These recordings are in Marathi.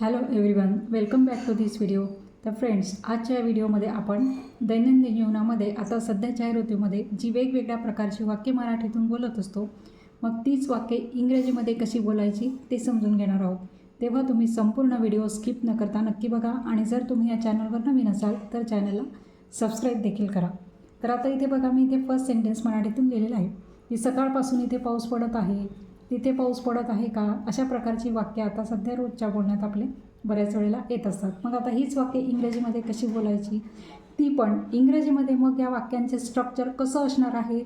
Hello everyone welcome back to this video तर फ्रेंड्स आजच्या या व्हिडिओमध्ये आपण दैनंदिन जीवनामध्ये आता सध्याच्या ऋतूमध्ये जी वेगवेगळ्या प्रकारची वाक्य मराठीतून बोलत असतो मग तीच वाक्ये इंग्रजीमध्ये कशी बोलायची ते समजून घेणार आहोत. तेव्हा तुम्ही संपूर्ण व्हिडिओ स्किप न करता नक्की बघा आणि जर तुम्ही या चॅनलवर नवीन असाल तर चॅनलला सबस्क्राईब देखील करा. तर आता इथे बघा मी इथे फर्स्ट सेंटेन्स मराठीतून लिहिलेलं आहे. की सकाळपासून इथे पाऊस पडत आहे. तिथे पाऊस पडत आहे का? अशा प्रकारची वाक्य आता सध्या रोजच्या बोलण्यात आपले बऱ्याच वेळेला येत असतात. मग आता हीच वाक्य इंग्रजीमध्ये कशी बोलायची? ती पण इंग्रजीमध्ये मग या वाक्यांचे स्ट्रक्चर कसं असणार आहे?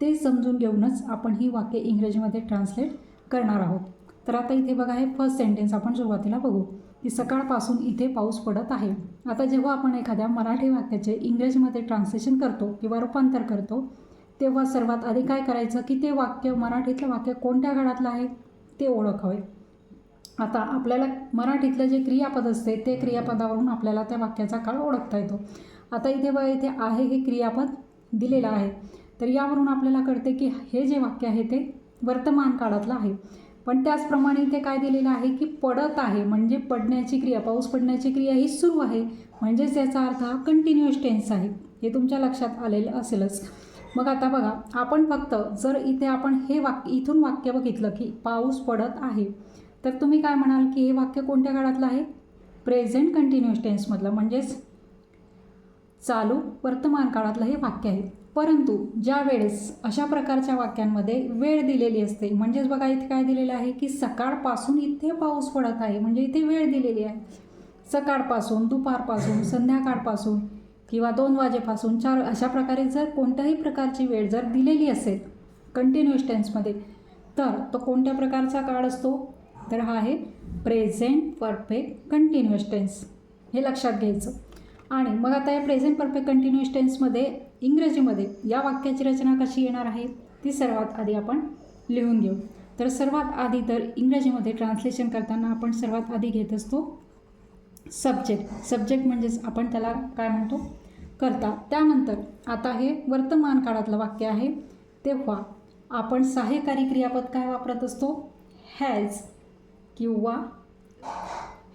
ते समजून घेऊनच आपण ही वाक्य इंग्रजीमध्ये ट्रान्सलेट करणार आहोत. तर आता इथे बघा हे फर्स्ट सेंटेन्स आपण सुरुवातीला बघू. की सकाळपासून इथे पाऊस पडत आहे. आता जेव्हा आपण एखाद्या मराठी वाक्याचे इंग्रजीमध्ये ट्रान्सलेशन करतो किंवा रूपांतर करतो तेव्हा सर्वात आधी काय करायचं की ते वाक्य मराठीतलं वाक्य कोणत्या काळातलं आहे ते ओळखावे. आता आपल्याला मराठीतलं जे क्रियापद असते ते क्रियापदावरून आपल्याला त्या वाक्याचा काळ ओळखता येतो. आता इथे बघा इथे आहे हे क्रियापद दिलेलं आहे. तर यावरून आपल्याला कळते की हे जे वाक्य आहे ते वर्तमान काळातलं आहे. पण त्याचप्रमाणे इथे काय दिलेलं आहे की पडत आहे म्हणजे पडण्याची क्रिया पाऊस पडण्याची क्रिया ही सुरू आहे. म्हणजेच याचा अर्थ हा कंटिन्युअस टेन्स आहे. हे तुमच्या लक्षात आलेलं असेलच. मग आता बघा आपण फक्त जर इथे आपण हे वाक्य इथून वाक्य बघितलं की पाऊस पडत आहे तर तुम्ही काय म्हणाल की हे वाक्य कोणत्या काळातलं आहे? प्रेझेंट कंटिन्युअस टेन्समधलं म्हणजेच चालू वर्तमान काळातलं हे वाक्य आहे. परंतु ज्या वेळेस अशा प्रकारच्या वाक्यांमध्ये वेळ दिलेली असते म्हणजेच बघा इथे काय दिलेलं आहे की सकाळपासून इथे पाऊस पडत आहे म्हणजे इथे वेळ दिलेली आहे. सकाळपासून दुपारपासून संध्याकाळपासून किंवा दोन वाजेपासून चार अशा प्रकारे जर कोणत्याही प्रकारची वेळ जर दिलेली असेल कंटिन्युअस टेन्समध्ये तर तो कोणत्या प्रकारचा काळ असतो? तर हा आहे प्रेझेंट परफेक्ट कंटिन्युअस टेन्स हे लक्षात घ्यायचं. आणि मग आता या प्रेझेंट परफेक्ट कंटिन्युअस टेन्समध्ये इंग्रजीमध्ये या वाक्याची रचना कशी येणार आहे? ती सर्वात आधी आपण लिहून घेऊ. तर सर्वात आधी तर इंग्रजीमध्ये ट्रान्सलेशन करताना आपण सर्वात आधी घेत असतो सब्जेक्ट सब्जेक्ट म्हणजेच आपण त्याला काय म्हणतो? करता. त्यानंतर आता हे वर्तमान काळातलं वाक्य आहे. तेव्हा आपण सहाय्यकारी क्रियापद काय वापरत असतो? हॅज किंवा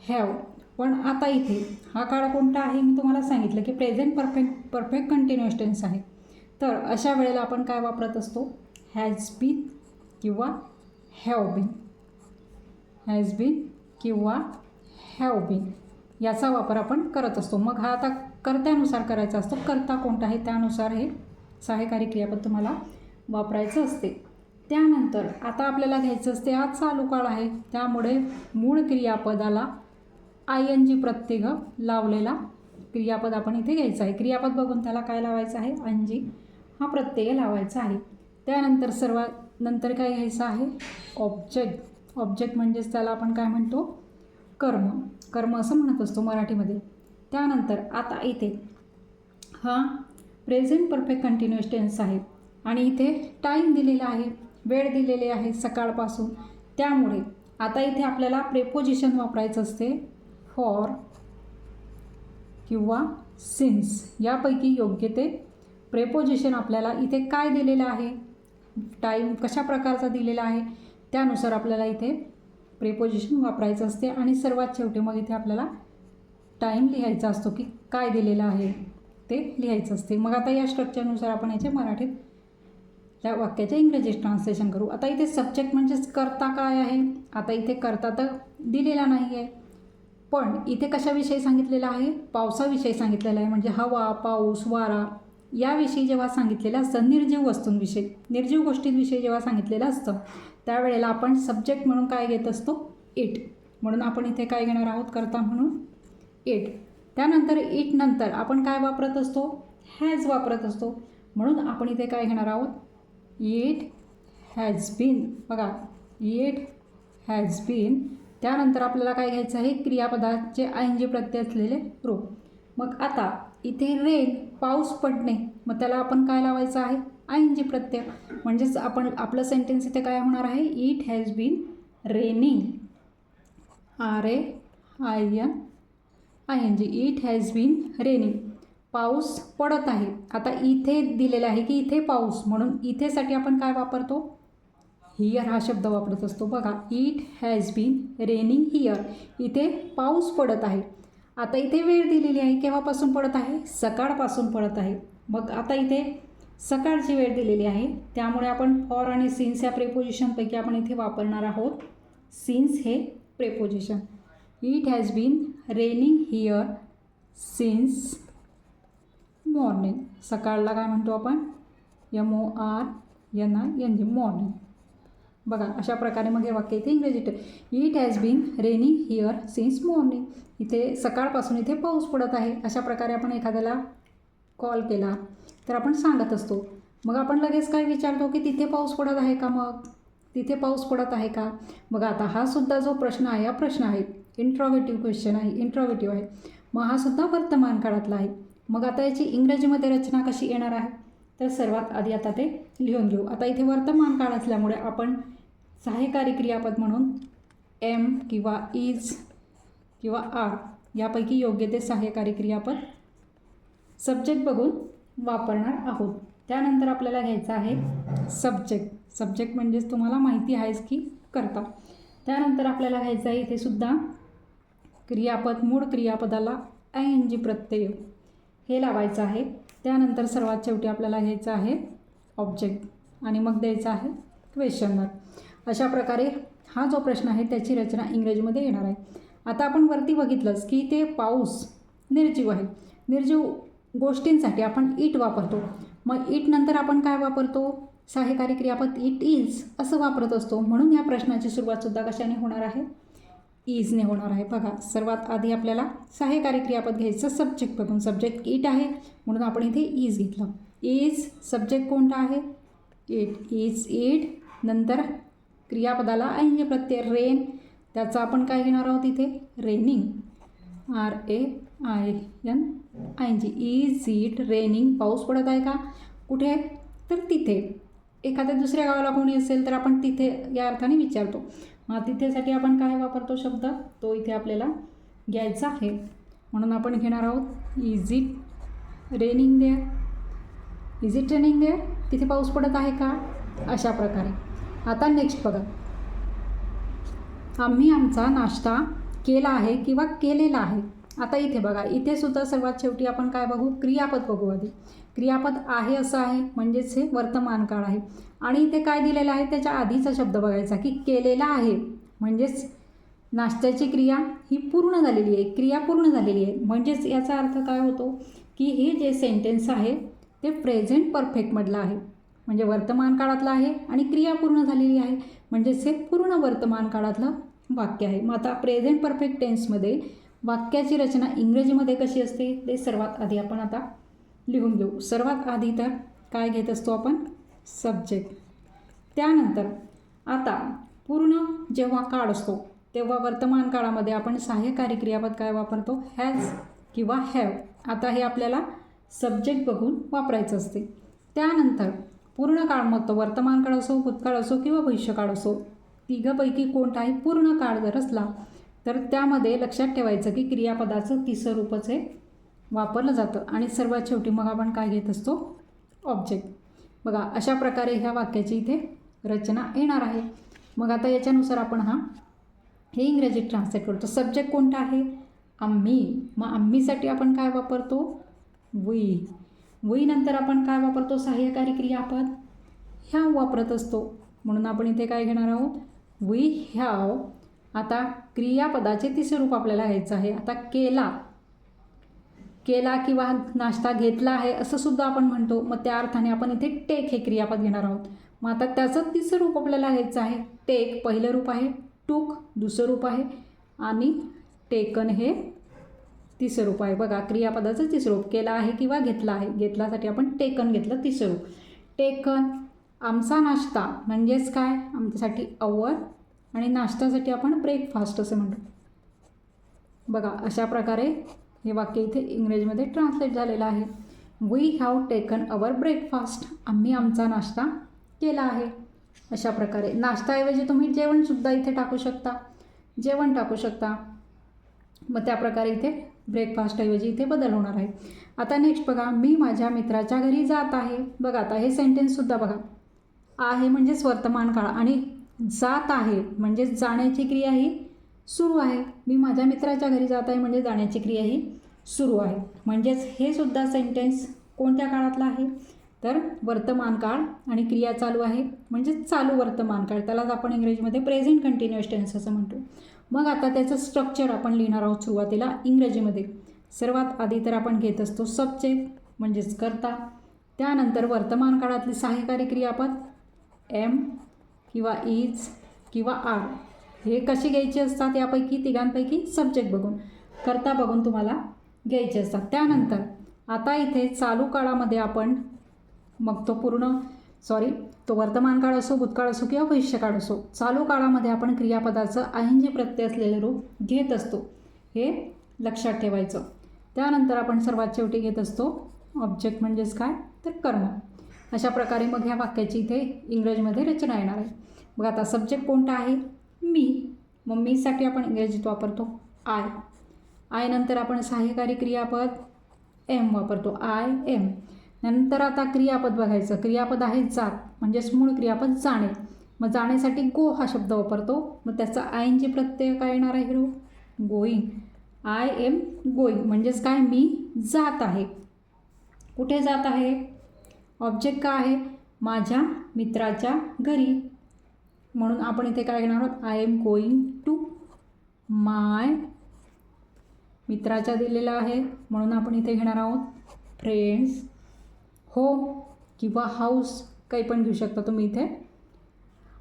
हॅव पण आता इथे हा काळ कोणता आहे? मी तुम्हाला सांगितलं की present perfect perfect continuous tense आहे. तर अशा वेळेला आपण काय वापरत असतो? हॅज बीन किंवा हॅव बीन हॅज बीन किंवा हॅव बीन याचा वापर आपण करत असतो. मग हा आता कर्त्यानुसार करायचा असतो. कर्ता कोणता आहे? त्यानुसार हे सहाय्यकारी क्रियापद तुम्हाला वापरायचं असते. त्यानंतर आता आपल्याला घ्यायचं असते हा चालू काळ आहे. त्यामुळे मूळ क्रियापदाला आय एन जी प्रत्येक लावलेला क्रियापद आपण इथे घ्यायचा आहे. क्रियापद बघून त्याला काय लावायचं आहे? आय जी हा प्रत्यय लावायचा आहे. त्यानंतर सर्वात नंतर काय घ्यायचं आहे? ऑब्जेक्ट ऑब्जेक्ट म्हणजेच त्याला आपण काय म्हणतो? कर्म कर्म असं म्हणत असतो मराठीमध्ये. त्यानंतर आता इथे हा प्रेझेंट परफेक्ट कंटिन्युअस टेन्स आहे. आणि इथे टाईम दिलेला आहे वेळ दिलेली आहे सकाळपासून. त्यामुळे आता इथे आपल्याला प्रेपोजिशन वापरायचं असते फॉर किंवा सिन्स यापैकी योग्य ते प्रेपोजिशन आपल्याला इथे काय दिलेलं आहे? टाईम कशा प्रकारचा दिलेला आहे? त्यानुसार आपल्याला इथे प्रेपोजिशन वापरायचं असते आणि सर्वात शेवटी मग इथे आपल्याला टाईम लिहायचा असतो की काय दिलेलं आहे ते लिहायचं असते. मग आता या स्ट्रक्चरनुसार आपण याचे मराठीत या वाक्याचे इंग्रजी ट्रान्सलेशन करू. आता इथे सब्जेक्ट म्हणजेच करता काय आहे? आता इथे करता तर दिलेला नाही आहे पण इथे कशाविषयी सांगितलेलं आहे? पावसाविषयी सांगितलेलं आहे. म्हणजे हवा पाऊस वारा. याविषयी जेव्हा सांगितलेलं असतं निर्जीव वस्तूंविषयी निर्जीव गोष्टींविषयी जेव्हा सांगितलेलं असतं त्यावेळेला आपण सब्जेक्ट म्हणून काय घेत असतो? इट म्हणून आपण इथे काय घेणार आहोत? करता म्हणून इट त्यानंतर इट नंतर आपण काय वापरत असतो? हॅज वापरत असतो. म्हणून आपण इथे काय घेणार आहोत? इट हॅज बीन बघा इट हॅज बीन त्यानंतर आपल्याला काय घ्यायचं आहे? क्रियापदाचे आय एन जी प्रत्यय असलेले रूप मग आता इथे रेन पाऊस पडणे मग त्याला आपण काय लावायचं आहे? आय एन जी प्रत्यय. म्हणजेच आपण आपलं सेंटेन्स इथे काय होणार आहे? It has been raining R A I N I N G it has been raining पाऊस पडत आहे. आता इथे दिलेलं आहे की इथे पाऊस. म्हणून इथेसाठी आपण काय वापरतो? हियर हा शब्द वापरत असतो. बघा. It has been raining here इथे पाऊस पडत आहे. आता इथे वेळ दिलेली आहे केव्हापासून पडत आहे? सकाळपासून पडत आहे. मग आता इथे सकाळची वेळ दिलेली आहे. त्यामुळे आपण फॉर आणि सिन्स या प्रेपोजिशनपैकी आपण इथे वापरणार आहोत. सिन्स हे preposition it has been raining here since morning सकाळला काय म्हणतो आपण? M O R N I N G morning बघा अशा प्रकारे मग हे वाक्य इथे इंग्रजीत it has been raining here since morning इथे सकाळपासून इथे पाऊस पडत आहे. अशा प्रकारे आपण एखाद्याला कॉल केला तर आपण सांगत असतो. मग आपण लगेच काय विचारतो की तिथे पाऊस पडत आहे का मग? तिथे पाऊस पडत आहे का? मग आता हा सुद्धा जो प्रश्न आहे हा प्रश्न आहे. इंट्रॉगेटिव्ह क्वेश्चन आहे. इंट्रॉगेटिव्ह आहे. मग हा सुद्धा वर्तमान काळातला आहे. मग आता याची इंग्रजीमध्ये रचना कशी येणार आहे? तर सर्वात आधी आता ते लिहून घेऊ. आता इथे वर्तमान काळ असल्यामुळे आपण सहाय्यकारी क्रियापद म्हणून एम किंवा इज किंवा आर यापैकी योग्य ते सहाय्यकारी क्रियापद सब्जेक्ट बघून वापरणार आहोत. त्यानंतर आपल्याला घ्यायचं आहे सब्जेक्ट. सब्जेक्ट म्हणजेच तुम्हाला माहिती आहेच की करता. त्यानंतर आपल्याला घ्यायचं आहे इथे सुद्धा क्रियापद मूळ क्रियापदाला आय एन जी प्रत्यय हे लावायचं आहे. त्यानंतर सर्वात शेवटी आपल्याला घ्यायचं आहे ऑब्जेक्ट आणि मग द्यायचं आहे क्वेश्चन मार्क अशा प्रकारे हा जो प्रश्न आहे त्याची रचना इंग्रजीमध्ये येणार आहे. आता आपण वरती बघितलंच की ते पाऊस निर्जीव आहे. निर्जीव गोष्टींसाठी आपण इट वापरतो. मग इट नंतर आपण काय वापरतो? सहाय्यकारी क्रियापद इट इज असं वापरत असतो. म्हणून या प्रश्नाची सुरुवातसुद्धा कशाने होणार आहे? ईजने होणार आहे. बघा सर्वात आधी आपल्याला सहाय्यकारी क्रियापद घ्यायचं सब्जेक्ट बघून सब्जेक्ट इट आहे म्हणून आपण इथे इज घेतलं. इज सब्जेक्ट कोणता आहे? इट इज इट नंतर क्रियापदाला ऐंजे प्रत्यय रेन त्याचा आपण काय घेणार आहोत इथे? Raining R A I N I G is it raining पाऊस पडत आहे का? कुठे? तर तिथे. एखाद्या दुसऱ्या गावाला कोणी असेल तर आपण तिथे या अर्थाने विचारतो. तिथेसाठी आपण काय वापरतो शब्द? तो इथे आपल्याला घ्यायचा आहे. म्हणून आपण घेणार आहोत is it raining there is it raining there तिथे पाऊस पडत आहे का? अशा प्रकारे. आता नेक्स्ट बघा. आम्ही आमचा नाश्ता केला आहे किंवा केलेला आहे. आता इथे बघा इथे सुद्धा सर्वात शेवटी आपण काय बघू? क्रियापद बघू आधी. क्रियापद आहे असं आहे म्हणजेच हे वर्तमान काळ आहे. आणि इथे काय दिलेलं आहे? त्याच्या आधीचा शब्द बघायचा की केलेला आहे. म्हणजेच नाश्त्याची क्रिया ही पूर्ण झालेली आहे. क्रिया पूर्ण झालेली आहे. म्हणजेच याचा अर्थ काय होतो? की हे जे सेंटेन्स आहे ते प्रेझेंट परफेक्टमधलं आहे. म्हणजे वर्तमान काळातलं आहे आणि क्रिया पूर्ण झालेली आहे. म्हणजेच हे पूर्ण वर्तमान काळातलं वाक्य आहे. मग आता प्रेझेंट परफेक्ट टेन्समध्ये वाक्याची रचना इंग्रजीमध्ये कशी असते ते सर्वात आधी आपण आता लिहून घेऊ. सर्वात आधी तर काय घेत असतो आपण? सब्जेक्ट त्यानंतर आता पूर्ण जेव्हा काळ असतो तेव्हा वर्तमान काळामध्ये आपण सहाय्यकारी क्रियापद काय वापरतो? हॅज किंवा हॅव आता हे आपल्याला सब्जेक्ट बघून वापरायचं असते. त्यानंतर पूर्ण काळ मग तो वर्तमान काळ असो भूतकाळ असो किंवा भविष्यकाळ असो तिघंपैकी कोणताही पूर्ण काळ जर असला तर त्यामध्ये लक्षात ठेवायचं की क्रियापदाचं तिसरं रूपच हे वापरलं जातं. आणि सर्वात शेवटी मग आपण काय घेत असतो? ऑब्जेक्ट बघा अशा प्रकारे ह्या वाक्याची इथे रचना येणार आहे. मग आता याच्यानुसार आपण हा हे इंग्रजीत ट्रान्सलेट करतो सब्जेक्ट कोणता आहे? आम्ही. मग आम्हीसाठी आपण काय वापरतो? वी वी नंतर आपण काय वापरतो? सहाय्यकारी क्रियापद. ह्या वापरत असतो. म्हणून आपण इथे काय घेणार आहोत? वी हॅव आता क्रियापदाचे तिसरे रूप आपल्याला घ्यायचं आहे. आता केला. केला किंवा नाश्ता घेतला आहे असं सुद्धा आपण म्हणतो. मग त्या अर्थाने आपण इथे टेक हे क्रियापद घेणार आहोत. मग आता त्याचं तिसरं रूप आपल्याला घ्यायचं आहे. टेक पहिलं रूप आहे टूक दुसरं रूप आहे आणि टेकन हे तिसरं रूप आहे. बघा क्रियापदाचं तिसरं रूप केला आहे किंवा घेतला आहे. घेतल्यासाठी आपण टेकन घेतलं तिसरं रूप. टेकन आमचा नाश्ता म्हणजेच काय? आमच्यासाठी अवर आणि नाश्त्यासाठी आपण ब्रेकफास्ट असं म्हणतो. बघा अशा प्रकारे हे वाक्य इथे इंग्रजीमध्ये ट्रान्सलेट झालेलं आहे. We have taken our breakfast आम्ही आमचा नाश्ता केला आहे. अशा प्रकारे. नाश्ताऐवजी तुम्ही जेवणसुद्धा इथे टाकू शकता. जेवण टाकू शकता. मग त्या प्रकारे इथे ब्रेकफास्टऐवजी इथे बदल होणार आहे. आता नेक्स्ट बघा मी माझ्या मित्राच्या घरी जात आहे. बघा आता हे सेंटेन्ससुद्धा बघा. आहे म्हणजेच वर्तमान काळ आणि जात आहे म्हणजेच जाण्याची क्रिया ही सुरू आहे. मी माझ्या मित्राच्या घरी जात आहे म्हणजे जाण्याची क्रिया ही सुरू आहे. म्हणजेच हे सुद्धा सेंटेन्स कोणत्या काळातलं आहे? तर वर्तमान काळ आणि क्रिया चालू आहे. म्हणजेच चालू वर्तमान काळ. त्यालाच आपण इंग्रजीमध्ये प्रेझेंट कंटिन्युअस टेन्स असं म्हणतो. मग आता त्याचं स्ट्रक्चर आपण लिहिणार आहोत सुरुवातीला इंग्रजीमध्ये. सर्वात आधी तर आपण घेत असतो सब्जेक्ट म्हणजेच करता. त्यानंतर वर्तमान काळातली सहाय्यकारी क्रियापद एम किंवा इज किंवा आर हे कसे घ्यायचे असतात यापैकी तिघांपैकी सब्जेक्ट बघून. करता बघून तुम्हाला घ्यायचे असतात. त्यानंतर आता इथे चालू काळामध्ये आपण मग तो पूर्ण सॉरी तो वर्तमान काळ असो भूतकाळ असो किंवा भविष्यकाळ असो चालू काळामध्ये आपण क्रियापदाचं आयनजी प्रत्यय असलेलं रूप घेत असतो. हे लक्षात ठेवायचं. त्यानंतर आपण सर्वात शेवटी घेत असतो ऑब्जेक्ट म्हणजेच काय? तर कर्म. अशा प्रकारे मग ह्या वाक्याची इथे इंग्रजीमध्ये रचना येणार आहे. मग आता सब्जेक्ट कोणता आहे? मी. मग मीसाठी आपण इंग्रजीत वापरतो आय आय नंतर आपण सहाय्यकारी क्रियापद एम वापरतो आय एम नंतर आता क्रियापद बघायचं. क्रियापद आहे जात म्हणजेच मूळ क्रियापद जाणे. मग जाण्यासाठी गो हा शब्द वापरतो. मग त्याचा आय एन जी प्रत्यय काय येणार आहे hero? Going I am going म्हणजेच काय? मी जात आहे. कुठे जात आहे? ऑब्जेक्ट का आहे? माझ्या मित्राच्या घरी. म्हणून आपण इथे काय घेणार आहोत? I am going to my मित्राच्या दिलेला आहे. म्हणून आपण इथे घेणार आहोत फ्रेंड्स होम किंवा हाऊस काही पण घेऊ शकता तुम्ही इथे.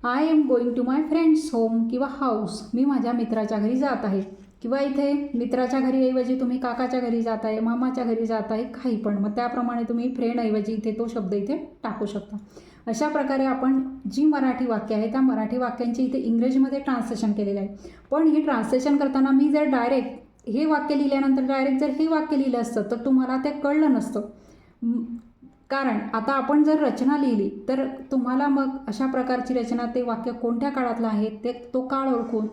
I am going to my friend's home किंवा हाऊस मी माझ्या मित्राच्या घरी जात आहे. किंवा इथे मित्राच्या घरीऐवजी तुम्ही काकाच्या घरी जात आहे मामाच्या घरी जात आहे काही पण. मग त्याप्रमाणे तुम्ही फ्रेंडऐवजी इथे तो शब्द इथे टाकू शकता. अशा प्रकारे आपण जी मराठी वाक्य आहे त्या मराठी वाक्यांची इथे इंग्रजीमध्ये ट्रान्सलेशन केलेलं आहे. पण हे ट्रान्सलेशन करताना मी जर डायरेक्ट हे वाक्य लिहिल्यानंतर डायरेक्ट जर हे वाक्य लिहिलं असतं तर तुम्हाला ते कळलं नसतं. कारण आता आपण जर रचना लिहिली तर तुम्हाला मग अशा प्रकारची रचना ते वाक्य कोणत्या काळातलं आहे ते तो काळ ओळखून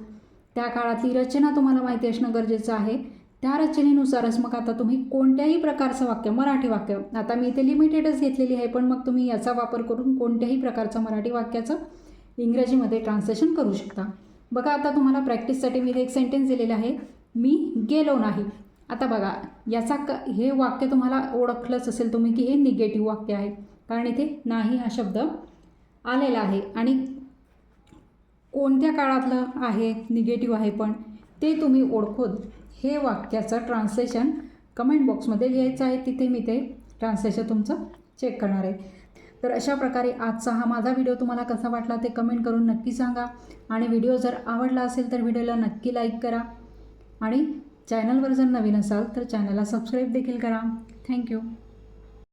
त्या काळातली रचना तुम्हाला माहिती असणं गरजेचं आहे. त्या रचनेनुसारच मग आता तुम्ही कोणत्याही प्रकारचं वाक्य मराठी वाक्य आता मी इथे लिमिटेडच घेतलेली आहे पण मग तुम्ही याचा वापर करून कोणत्याही प्रकारचं मराठी वाक्याचं इंग्रजीमध्ये ट्रान्सलेशन करू शकता. बघा आता तुम्हाला प्रॅक्टिससाठी मी इथे एक सेंटेन्स दिलेला आहे. मी गेलो नाही. आता बघा याचा क हे वाक्य तुम्हाला ओळखलंच असेल तुम्ही की हे निगेटिव्ह वाक्य आहे. कारण इथे नाही हा शब्द आलेला आहे. आणि कोणत्या काळातलं आहे? निगेटिव्ह आहे पण. ते तुम्ही ओळखून हे वाक्याचं ट्रान्सलेशन कमेंट बॉक्समध्ये लिहायचं आहे. तिथे मी ते ट्रान्सलेशन तुमचं चेक करणार आहे. तर अशा प्रकारे आजचा हा माझा व्हिडिओ तुम्हाला कसा वाटला ते कमेंट करून नक्की सांगा. आणि व्हिडिओ जर आवडला असेल तर व्हिडिओला नक्की लाईक करा. आणि चॅनलवर जर नवीन असाल तर चॅनलला सबस्क्राईब देखील करा. थँक्यू